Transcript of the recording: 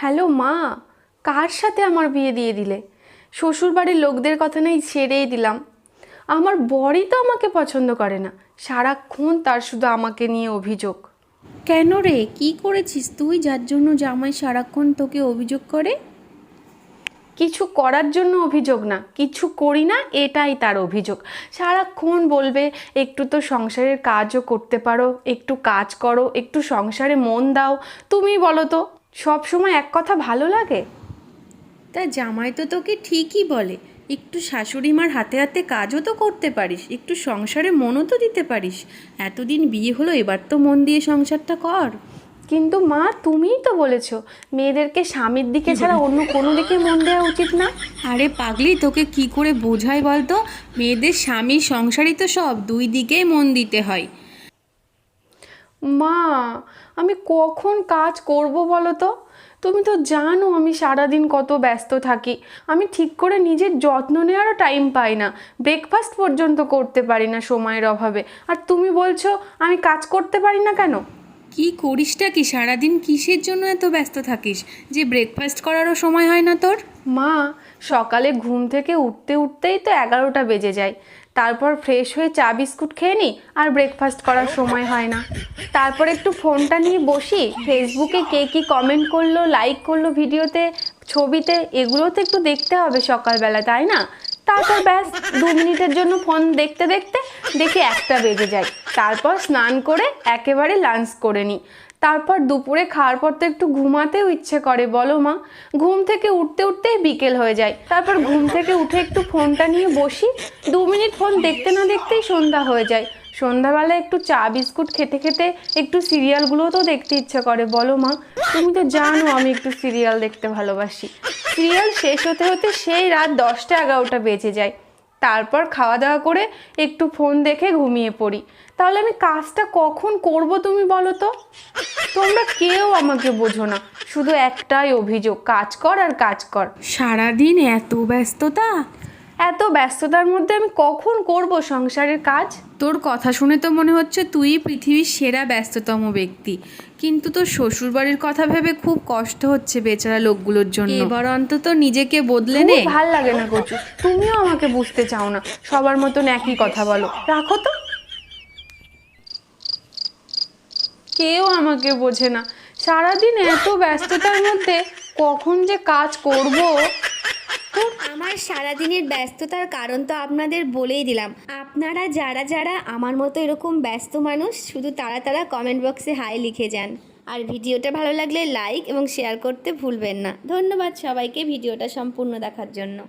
Hello মা কার সাথে আমার বিয়ে দিয়ে দিলে? শ্বশুরবাড়ির লোকদের কথা নেই ছেড়েই দিলাম। আমার বরই তো আমাকে পছন্দ করে না। সারাক্ষণ তার শুধু আমাকে নিয়ে অভিযোগ। কেন রে? কি করেছিস তুই যার জন্য জামাই সারাক্ষণ তোকে অভিযোগ করে? কিছু করার জন্য অভিযোগ না কিছু করি না এটাই তার অভিযোগ। সারাক্ষণ বলবে একটু তো সংসারের কাজও করতে পারো একটু কাজ করো একটু সংসারে মন দাও। তুমি বলো তো। সব সময় এক কথা ভালো লাগে? তা জামাই তো তোকে ঠিকই বলে একটু শাশুড়ি মার হাতে হাতে কাজও তো করতে পারিস একটু সংসারে মনও তো দিতে পারিস এতদিন বিয়ে হলো এবার তো মন দিয়ে সংসারটা কর। কিন্তু মা তুমিই তো বলেছ মেয়েদেরকে স্বামীর দিকে ছাড়া অন্য কোনো দিকে মন দেওয়া উচিত না। আরে পাগলি তোকে কি করে বোঝাই বলতো? মেয়েদের স্বামী সংসারই তো সব দুই দিকেই মন দিতে হয়। মা, আমি কখন কাজ করব বলো তো? তুমি তো জানো আমি সারাদিন কত ব্যস্ত থাকি। আমি ঠিক করে নিজের যত্ন নেওয়ারও টাইম পাই না। ব্রেকফাস্ট পর্যন্ত করতে পারি না সময়ের অভাবে। আর তুমি বলছো আমি কাজ করতে পারি না কেন? কি করিসটা কি? সারাদিন কিসের জন্য এত ব্যস্ত থাকিস? যে ব্রেকফাস্ট করারও সময় হয় না তোর? মা, সকালে ঘুম থেকে উঠতে উঠতেই তো এগারোটা বেজে যায়। তারপর ফ্রেশ হয়ে চা বিস্কুট খেয়ে নিই আর ব্রেকফাস্ট করার সময় হয় না। তারপর একটু ফোনটা নিয়ে বসি ফেসবুকে কে কী কমেন্ট করল লাইক করল ভিডিওতে, ছবিতে, এগুলো তো একটু দেখতে হবে সকালবেলা, তাই না? তারপর ব্যাস, দু মিনিটের জন্য ফোন দেখতে দেখতে দেখি একটা বেজে যায়। তারপর স্নান করে একেবারে লাঞ্চ করে নিই তারপর দুপুরে খাওয়ার পর তো একটু ঘুমাতেও ইচ্ছে করে, বলো মা। ঘুম থেকে উঠতে উঠতেই বিকেল হয়ে যায়। তারপর ঘুম থেকে উঠে একটু ফোনটা নিয়ে বসি। দু মিনিট ফোন দেখতে না দেখতেই সন্ধ্যা হয়ে যায়। সন্ধ্যাবেলা একটু চা, বিস্কুট খেতে খেতে একটু সিরিয়ালগুলো তো দেখতে ইচ্ছে করে, বলো মা। তুমি তো জানো আমি একটু সিরিয়াল দেখতে ভালোবাসি। সিরিয়াল শেষ হতে হতে সেই রাত দশটা, এগারোটা বেজে যায়। তারপর খাওয়া দাওয়া করে একটু ফোন দেখে ঘুমিয়ে পড়ি। তাহলে আমি কাজটা কখন করব তুমি বলো তো? তোমরা কেউ আমাকে বোঝো না, শুধু একটাই অভিযোগ, কাজ কর আর কাজ কর। সারাদিন এত ব্যস্ততা? এত ব্যস্ততার মধ্যে আমি কখন করব সংসারের কাজ? তোর কথা শুনে তো মনে হচ্ছে তুই পৃথিবীর সেরা ব্যস্ততম ব্যক্তি। কিন্তু তোর শ্বশুরবাড়ির কথা ভেবে খুব কষ্ট হচ্ছে বেচারা লোকগুলোর জন্য। এবার অন্তত নিজেকে বদলে নে। ভালো লাগে না কচু। তুমিও আমাকে বুঝতে চাও না। সবার মতন একই কথা বলো। রাখো তো। কেউ আমাকে বোঝে না। সারাদিন এত ব্যস্ততার মধ্যে কখন যে কাজ করব আমার সারাদিনের ব্যস্ততার কারণ তো আপনাদের বলেই দিলাম। আপনারা যারা যারা আমার মতো এরকম ব্যস্ত মানুষ, শুধু তারা তারা কমেন্ট বক্সে হাই লিখে যান। আর ভিডিওটা ভালো লাগলে লাইক এবং শেয়ার করতে ভুলবেন না। ধন্যবাদ সবাইকে ভিডিওটা সম্পূর্ণ দেখার জন্য।